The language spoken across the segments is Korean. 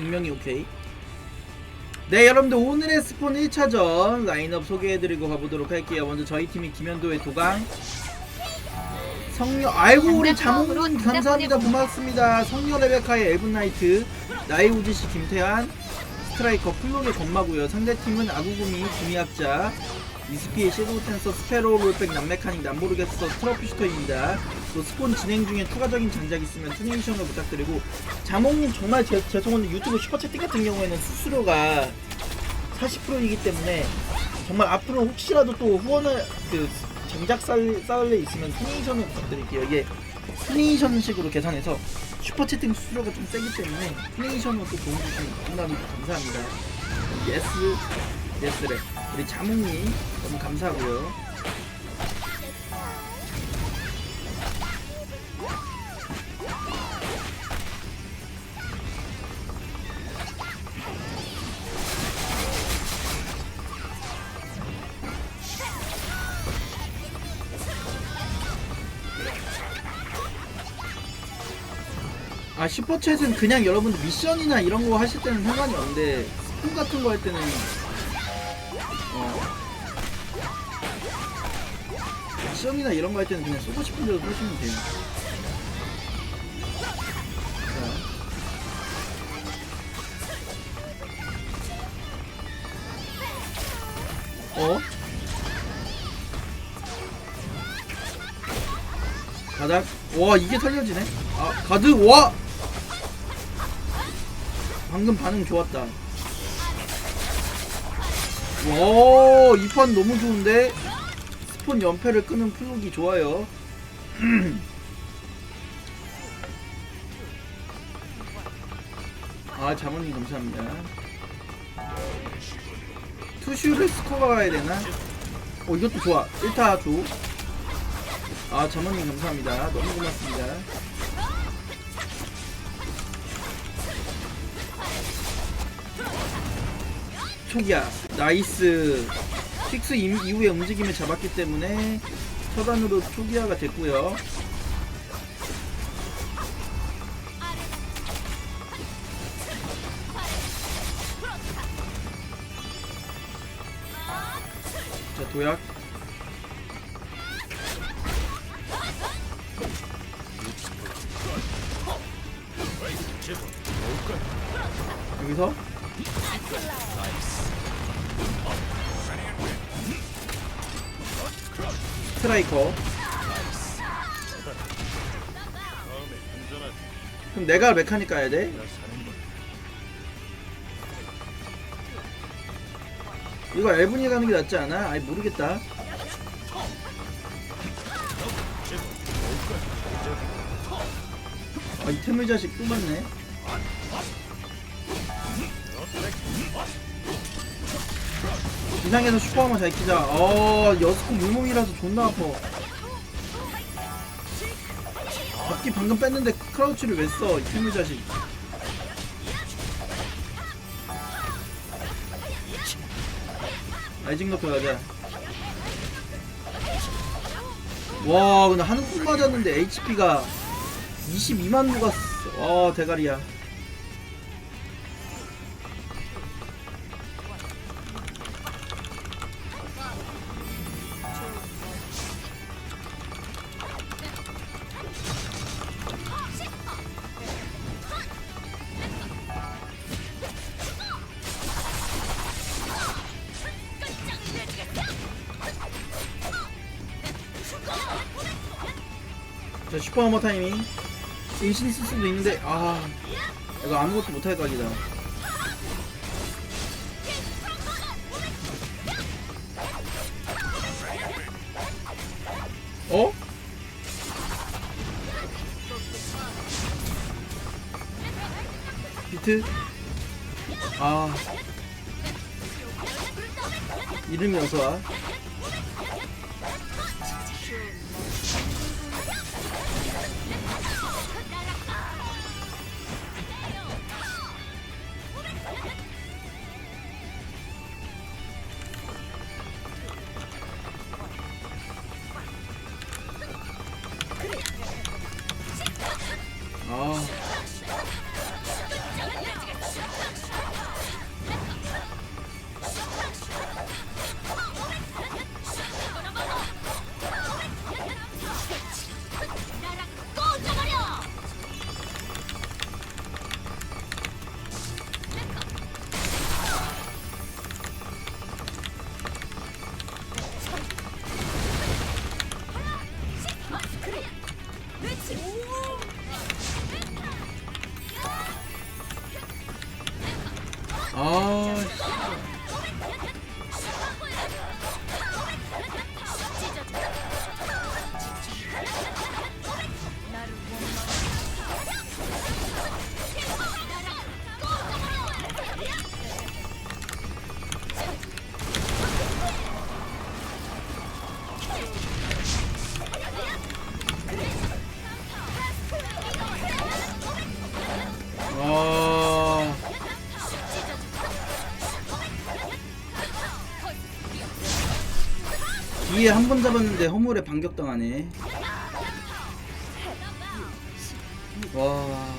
익명이 오케이. 네 여러분들 오늘의 스폰 1차전 라인업 소개해드리고 가보도록 할게요. 먼저 저희 팀이 김현도의 도강 성녀 아이고 우리 자몽님 감사합니다 고맙습니다. 성녀 레베카의 엘븐 나이트 나이우지씨 김태한 스트라이커 플록의 건마고요. 상대팀은 아구구미 구미학자 이스피의 섀도우 텐서 스페로 롤백 남메카닉 남모르겠어 트러피슈터입니다. 또 스폰 진행 중에 추가적인 장작 있으면 투네이션을 부탁드리고 자몽님 정말 제, 죄송한데 유튜브 슈퍼채팅 같은 경우에는 수수료가 40%이기 때문에 정말 앞으로 혹시라도 또 후원을 그 장작 쌓을, 쌓을 일 있으면 투네이션을 부탁드릴게요. 이게 투네이션식으로 계산해서 슈퍼채팅 수수료가 좀 세기 때문에 투네이션으로 또 도움 주시면 너무나 감사합니다. 예스 예스래 우리 자몽님 너무 감사하고요. 슈퍼챗은 그냥 여러분들 미션이나 이런 거 하실 때는 상관이 없는데 스폰 같은 거 할 때는 어. 미션이나 이런 거 할 때는 그냥 쏘고 싶은 대로 쏘시면 돼요. 자. 어? 바닥? 와 이게 털려지네? 아 가드? 와 방금 반응 좋았다. 와이 판 너무 좋은데? 스폰 연패를 끄는 플룩이 좋아요. 아 자모님 감사합니다. 투슈를 스코어 가야 되나? 어 이것도 좋아. 1타 줘 아 자모님 감사합니다. 너무 고맙습니다 초기야. 나이스. 임- 이후에 움직임을 잡았기 때문에 처단으로 초기화가 됐고요. 자 도약 스트라이커 그럼 내가 메카닉 가야 돼? 이거 엘분이 가는 게 낫지 않아? 아니 모르겠다 아 이템의 자식 또 맞네 이상해서 슈퍼 한번 잘 키자. 어 여스코 물몸이라서 존나 아파. 잡기 방금 뺐는데 크라우치를 왜 써? 이템의 자식. 라이징 넣고 가자. 와 근데 품 맞았는데 HP가 22만 누갔어 와 대가리야 하머 타이밍. 인신 쓸 수도 있는데 아 이거 아무것도 못할 각이다. 어? 비트? 아. 이름이 어서와 뒤에 한 번 잡았는데 허물에 반격당하네. 와.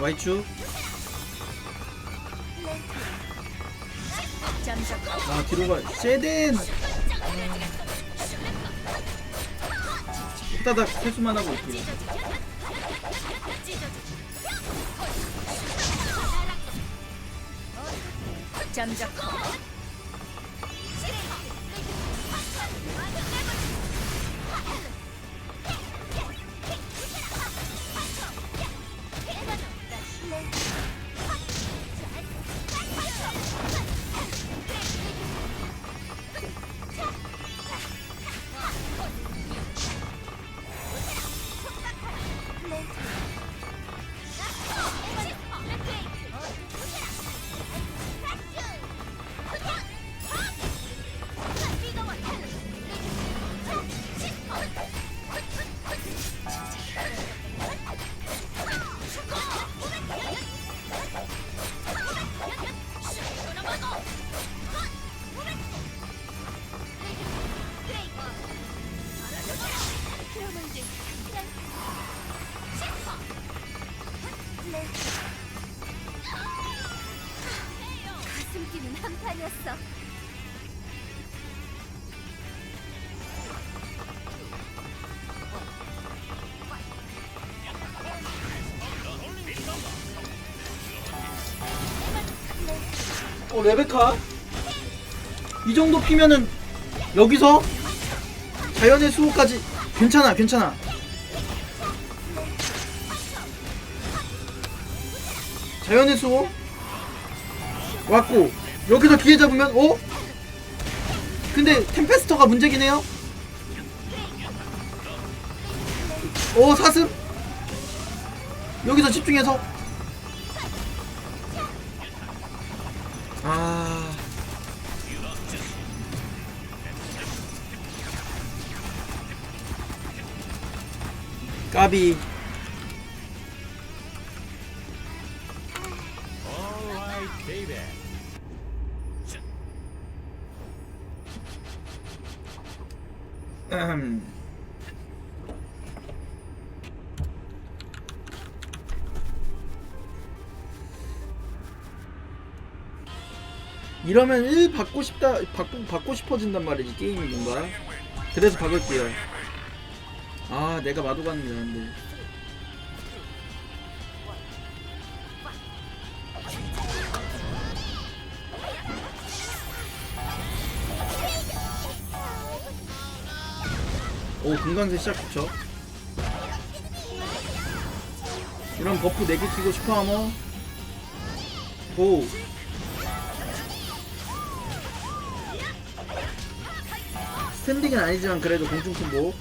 와이 아 뒤로 가. 쉐덴. 후다닥 세수만 하고 있고. 잠적 어 레베카? 이 정도 피면은 여기서 자연의 수호까지 괜찮아 괜찮아. 자연의 수호? 왔고 여기서 기회 잡으면 어? 근데 템페스터가 문제긴 해요. 어 사슴? 여기서 집중해서 까비. 이러면 1 받고 싶다 받고, 받고 싶어진단 말이지 게임이 뭔가. 그래서 박을게요 아 내가 마도가는 게 나은데. 오 금강새 시작 좋죠? 이런 버프 4개 끼고 슈퍼하머 고. 스탠딩은 아니지만 그래도 공중 콤보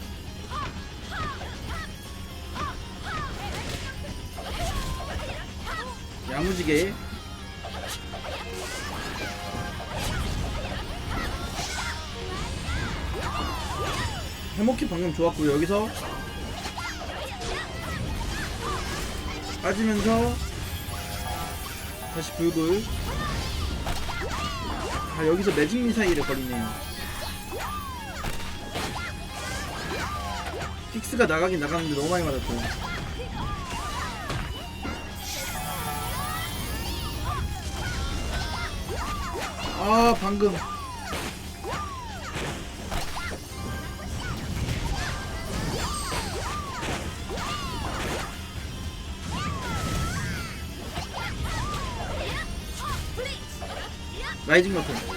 야무지게. 해먹기 방금 좋았고요. 여기서 빠지면서 다시 불불 아 여기서 매직 미사일에 걸리네요. 픽스가 나가긴 나갔는데 너무 많이 맞았고 아 방금. 라이징 버튼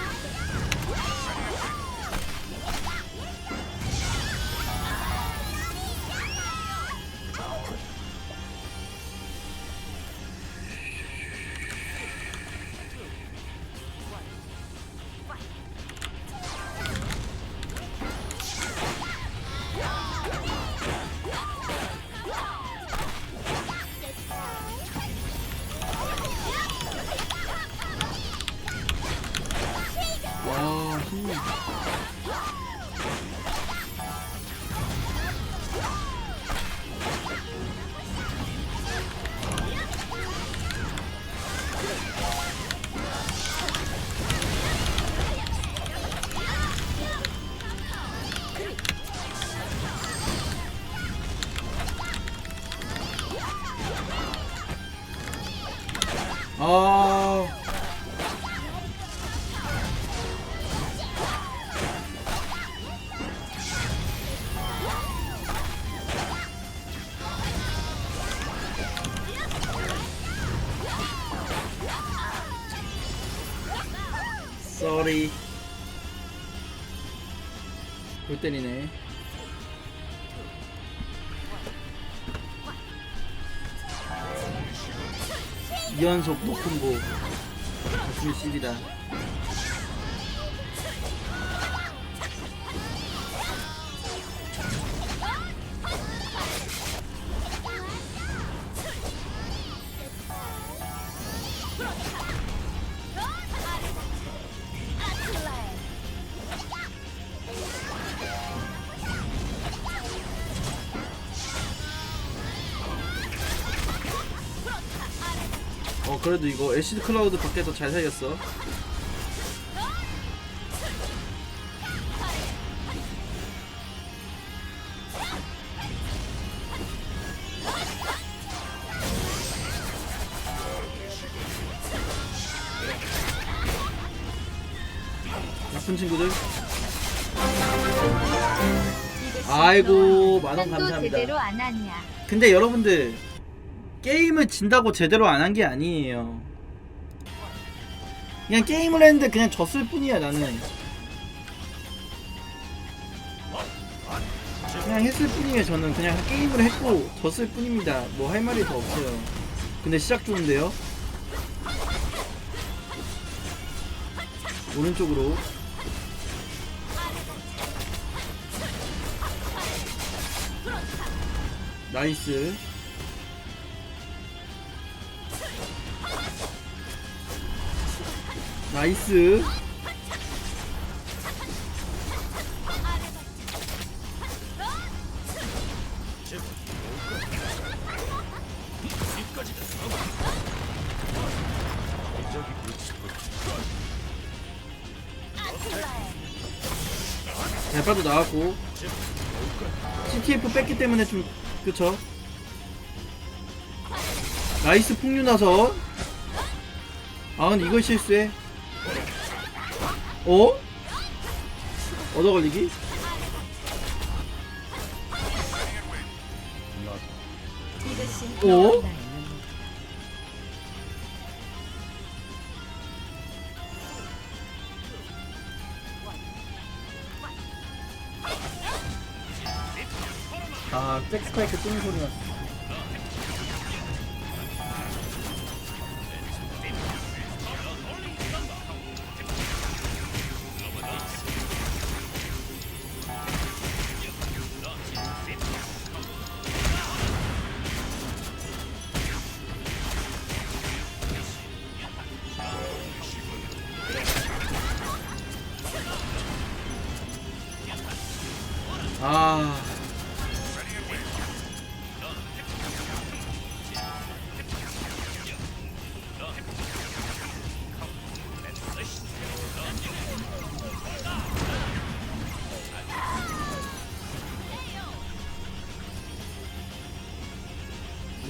와 골 때리네. 이연속 높은 고 가슴이 시리다 그래도 이거 애시드 클라우드 밖에서 잘 살렸어. 나쁜 친구들. 아이고 만원 도 감사합니다? 근데 여러분들 게임을 진다고 제대로 안 한 게 아니에요. 그냥 게임을 했는데 그냥 졌을 뿐이야 나는. 그냥 했을 뿐이에요 저는 그냥 게임을 했고 졌을 뿐입니다. 뭐 할 말이 더 없어요. 근데 시작 좋은데요? 오른쪽으로 나이스 나이스. 대파도 나왔고. CTF 뺐기 때문에 좀 그쵸? 나이스 풍류나선. 아 근데 이걸 실수해 어? 얻어 걸리기? 어? 아, 잭스파이크 뜨는 소리 났어. 아.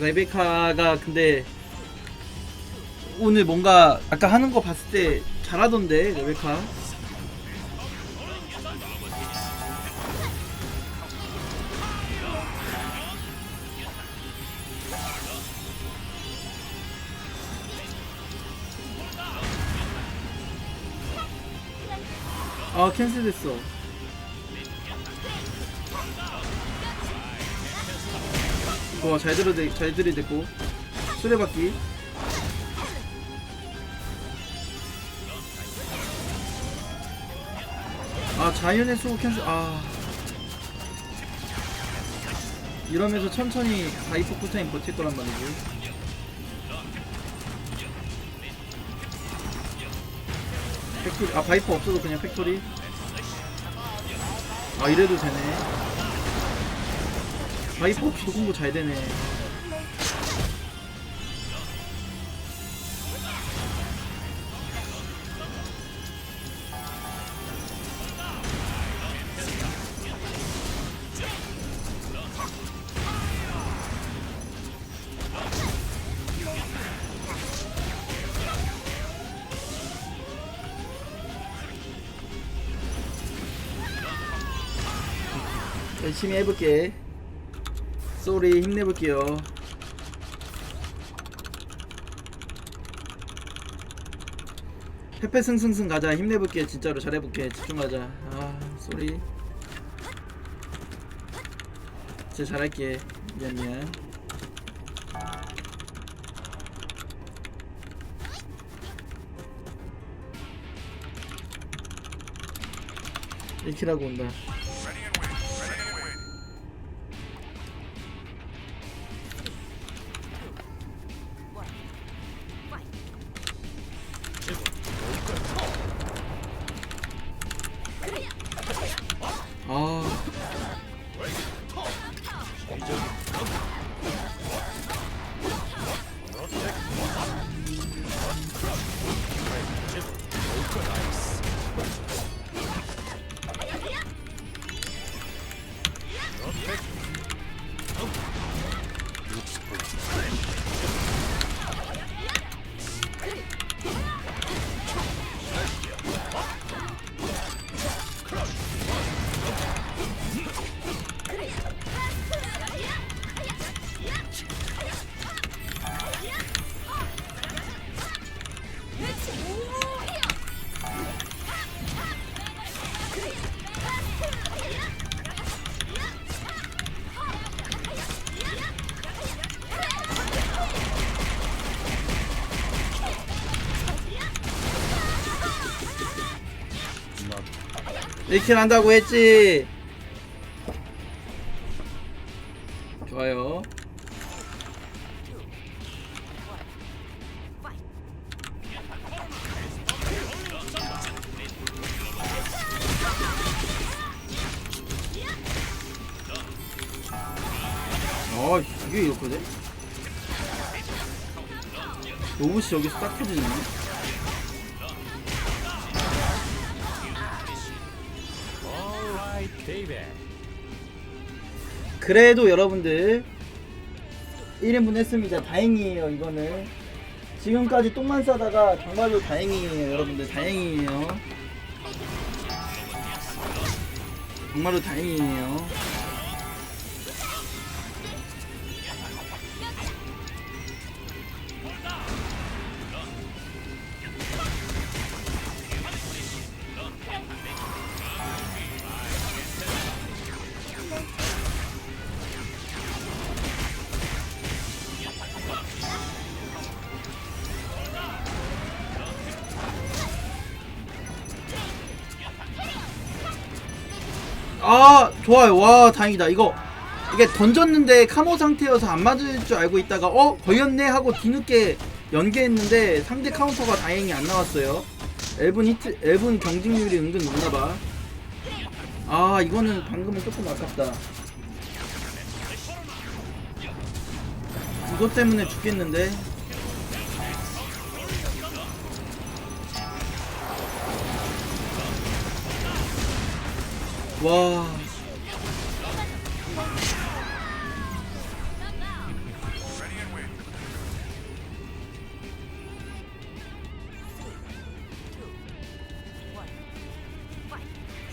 레베카가 근데 오늘 뭔가 아까 하는 거 봤을 때 잘하던데 레베카 캔슬됐어. 좋아 잘 들어 잘 들이댔고. 수레바퀴. 아 자연의 수호 캔슬 아. 이러면서 천천히 바이퍼 쿨타임 버틸 거란 말이지. 팩토리 아 바이퍼 없어도 그냥 팩토리 아 이래도 되네. 바이퍼 없이도 공부 잘 되네 열심히 해볼게. 쏘리 힘내볼게요. 페페 승승승 가자. 힘내볼게. 진짜로 잘해볼게. 집중하자. 아 쏘리 진짜 잘할게. 미안 미안. 이키라고 온다 1킬 한다고 했지? 좋아요. 어, 이게 이렇게 돼? 로봇이 여기서 딱 터지네. 그래도 여러분들 1인분 했습니다. 다행이에요, 이거는. 지금까지 똥만 싸다가 정말로 다행이에요, 여러분들. 다행이에요. 정말로 다행이에요. 아, 좋아요. 와, 다행이다. 이거 이게 던졌는데 카모 상태여서 안 맞을 줄 알고 있다가 어 걸렸네 하고 뒤늦게 연계했는데 상대 카운터가 다행히 안 나왔어요. 엘븐 히트, 엘븐 경직률이 은근 높나봐. 아 이거는 방금은 조금 아깝다. 이것 때문에 죽겠는데. 와.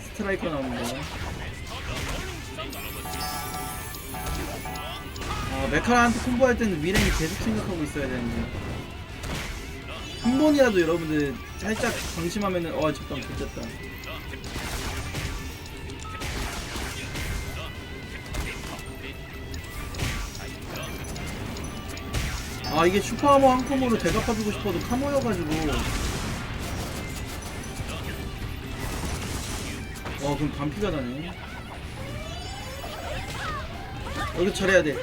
스트라이커 나옵니다. 아, 메카라한테 콤보할 때는 미랭이 계속 생각하고 있어야 되는데. 한 번이라도 여러분들 살짝 방심하면은, 어, 잠깐, 됐다. 아 이게 슈퍼하머 한 콤보로 대갚아주고 싶어도 카모여가지고. 와 그럼 반피가 나네. 여기 잘해야 돼.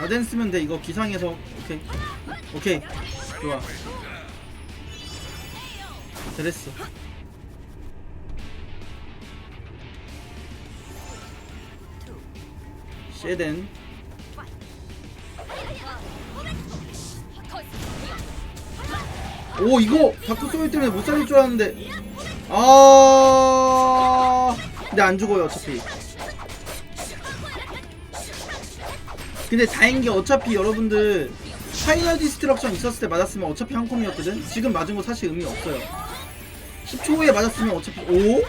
라덴 쓰면 돼 이거 기상에서. 오케이. 오케이. 좋아. 잘했어 쉐덴. 오 이거 다크 소울 때문에 못 살릴 줄 알았는데. 아 근데 안 죽어요 어차피. 근데 다행인 게 어차피 여러분들 파이널 디스트럭션 있었을 때 맞았으면 어차피 한 콤이었거든? 지금 맞은 거 사실 의미 없어요. 10초 후에 맞았으면 어차피 오?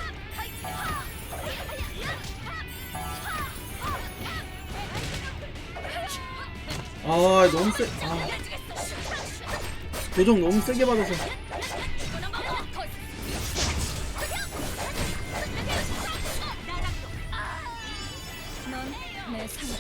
아 너무 세 아. 조정 너무 세게 받아서 넌내상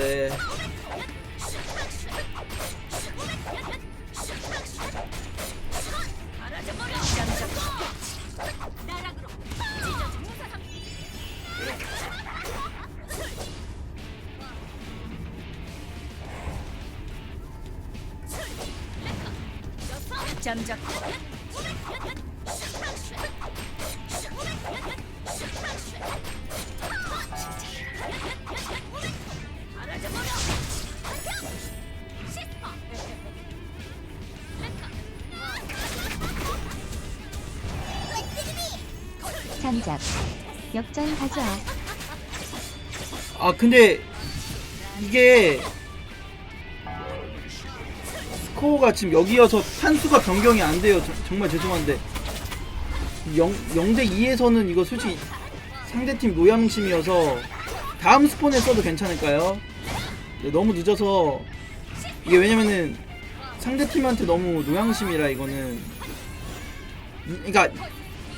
안돼 잠자코. 잠작 역전 가자 아 근데 이게 스코어가 지금 여기여서 판수가 변경이 안 돼요. 저- 정말 죄송한데 0, 0대 2에서는 이거 솔직히 상대팀 노양심이어서 다음 스폰에 써도 괜찮을까요? 네, 너무 늦어서 이게 왜냐면은 상대팀한테 너무 노양심이라 이거는 이- 그러니까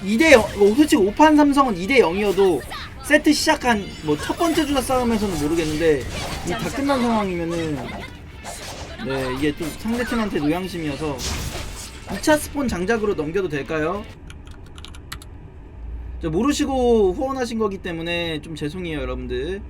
2대 0 솔직히 5판 삼성은 2대 0이어도 세트 시작한 뭐 첫 번째 주자 싸움에서는 모르겠는데 이다 끝난 상황이면은 네 이게 좀 상대팀한테 노양심이어서 2차 스폰 장작으로 넘겨도 될까요? 저 모르시고 후원하신 거기 때문에 좀 죄송해요 여러분들